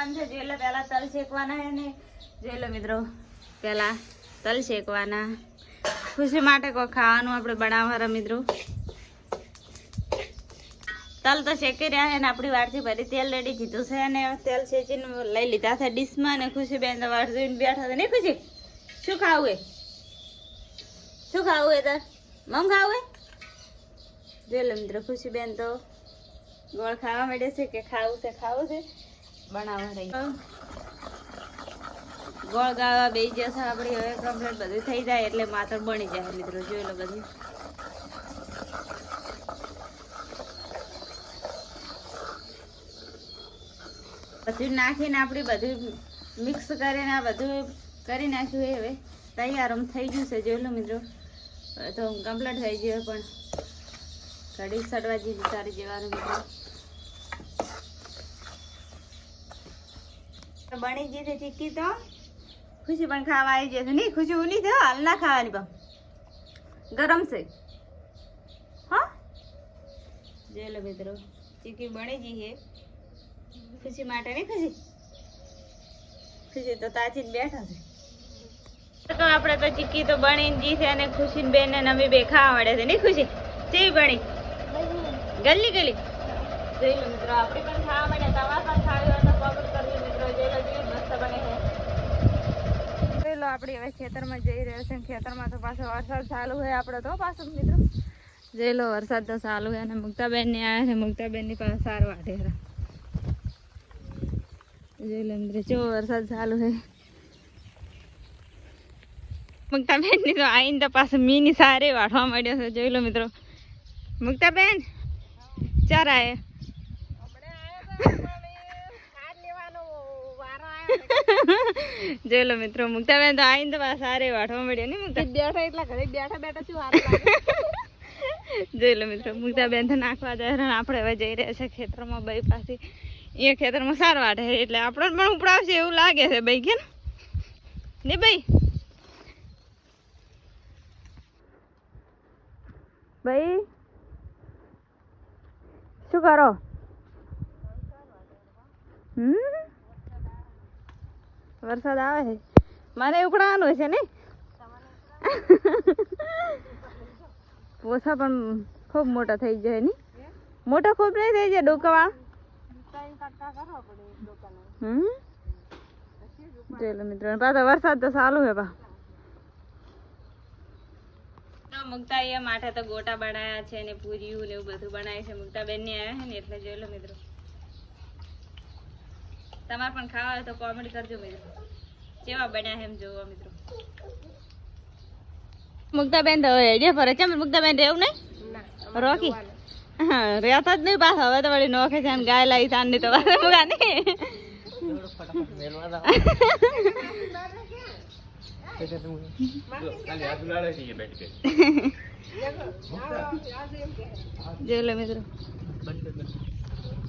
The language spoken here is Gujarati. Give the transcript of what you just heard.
બનાવવાનું છે તલ શેકવાના છે ને. જોઈ મિત્રો પહેલા તલ શેકવાના. ખુશી માટે કોઈ ખાવાનું આપણે બનાવવાના મિત્રો. તલ તો શેકી રહ્યા છે ને, આપણી વારથી ભરી તેલ રેડી કીધું છે અને તેલ શેકીને લઈ લીધા છે ડીશમાં અને ખુશી બેન તો વાડ જોઈને બેઠા છે. નહીં ખુશી? શું ખાવું એ? શું ખાવું એ તાર મમ ખાવું એ? જોઈ લો મિત્રો ખુશી બેન તો ગોળ ખાવા માંડે છે કે ખાવું છે? ખાવું છે? બનાવવા રહી. ગોળ ગાવા બે જશે આપણી હવે કમ્પ્લેટ બધું થઈ જાય એટલે માત્ર બની જાય મિત્રો, જોઈ લો બધું. બધું નાખીને આપણે બધું મિક્સ કરીને, આ બધું કરી નાખ્યું એ હવે. તૈયાર આમ થઈ ગયું છે, જોઈ લો મિત્રો. તો કમ્પ્લેટ થઈ ગયું પણ કઢી સડવા જેવી સારી જવાનું મિત્રો. બની જશે ચીક્કી તો? ખુશી પણ ખાવા આવી જશે. નહીં ખુશી ઉની થયો હાલ ના ખાવાની પણ. ગરમ છે. હા? જોઈ લો મિત્રો ચીક્કી બની ગઈ છે. ખુશી માટે નહીં ખુશી? ખુશી તો તાજી જ બેઠા છે. તો આપણે તો ચીક્કી તો બની જી છે અને ખુશી બેન ને નવી બે ખાવા મળે છે. નહીં ખુશી? જેવી બની? ગલી ગલી? જોઈ લો મિત્રો આપણે પણ ખાવા મળે તમારે પણ ખાવી હોય તો કોમેન્ટ કરજો મિત્રો જોઈ લો કેવી મસ્ત બને છે જોઈ લો આપણે હવે ખેતરમાં જઈ રહ્યા છે ખેતરમાં તો પાછો વરસાદ ચાલુ હોય આપણે તો પાછો મિત્રો. જઈ લો, વરસાદ તો ચાલુ હોય અને મુક્તાબેન ને આવ્યા છે મુક્તાબેનની પાસે સાર વાટે જોઈ લો મિત્રો ચેવો વરસાદ ચાલુ હોય મુક્તાબેનની તો આઈને તો પાછો મીની સારે વાટવા માંડ્યો છે, જોઈ લો મિત્રો. મુક્તાબેન, ચાર આયે. જોઈ લો મિત્રો મુક્તાબેન તો આઈને તો સારે વાઠવા મળ્યા નહીં મુક્તા? બેઠા એટલા ઘરે બેઠા બેઠા શું હારું જોઈ લો મિત્રો મુક્તાબેન તો નાખવા જાય અને આપણે હવે જઈ રહ્યા છે ખેતરમાં ભાઈ પાસે એ ખેતરમાં સાર વાટે એટલે આપણે પણ ઉપડાવશે એવું લાગે છે ભાઈ કે ને ભાઈ ભાઈ શું કરો? હમ? વરસાદ આવે છે મારે ઉકળાવાનું છે ને? પોસા પણ ખૂબ મોટા થઈ જાય ની? મોટા ખૂબ નહીં થઈ જાય ડોકવા જોઈ મિત્રો, પાછો વરસાદ તો ચાલુ હે પા મુક્તા એ માટે તો ગોટા બનાયા છે ને પૂરીયું ને એવું બધું બનાવ્યું છે. મુક્તા બેનની આવ્યા છે ને એટલે જોઈ લો મિત્રો. તમારે પણ ખાવા હોય તો કોમેન્ટ કરજો મિત્રો કેવા બન્યા એમ જોવો મિત્રો. મુક્તાબેન તો હેડિયા ફરે છે મુક્તાબેન રહેવું નહીં? રોકી? હા રહેતા જ નહીં પાછા. હવે તો વળી નોખે છે ને ગાય લાવી તાન તો પાછા મુગા નહીં જોઈ લો મિત્રો.